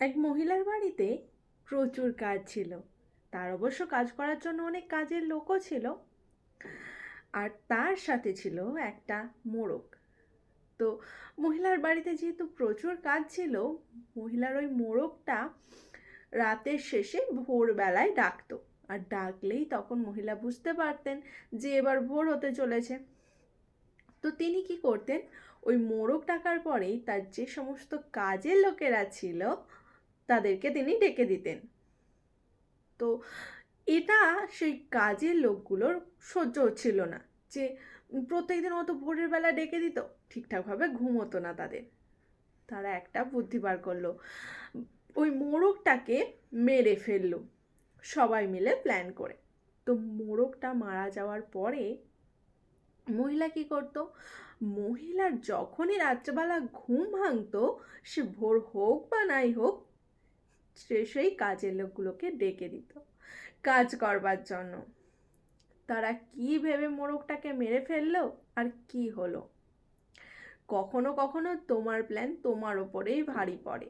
এক মহিলার বাড়িতে প্রচুর কাজ ছিল। তার অবশ্য কাজ করার জন্য অনেক কাজের লোকও ছিল। আর তার সাথে ছিল একটা মোরগ তো মহিলার বাড়িতে যেহেতু প্রচুর কাজ ছিল, মহিলার ওই মোরগটা রাতের শেষে ভোরবেলায় ডাকতো। আর ডাকলেই তখন মহিলা বুঝতে পারতেন যে এবার ভোর হতে চলেছে। তো তিনি কি করতেন, ওই মোরগ ডাকার পরেই তার যে সমস্ত কাজের লোকেরা ছিল তাদেরকে তিনি ডেকে দিতেন। তো এটা সেই কাজের লোকগুলোর সহ্য হচ্ছিল না যে প্রত্যেকদিন অত ভোরের বেলা ডেকে দিত, ঠিকঠাকভাবে ঘুমোতো না তাদের। তারা একটা বুদ্ধি বার করল, ওই মোরগটাকে মেরে ফেলল, সবাই মিলে প্ল্যান করে। তো মোরগটা মারা যাওয়ার পরে মহিলা কি করতো? মহিলার যখনই রাত্রেবেলা ঘুম ভাঙতো, সে ভোর হোক বা নাই হোক সে সেই কাজের লোকগুলোকে ডেকে দিত। কাজ করবার জন্য। তারা কি ভেবে মোরগটাকে মেরে ফেলল আর কি হলো? কখনো কখনো তোমার প্ল্যান তোমার ওপরেই ভারী পড়ে।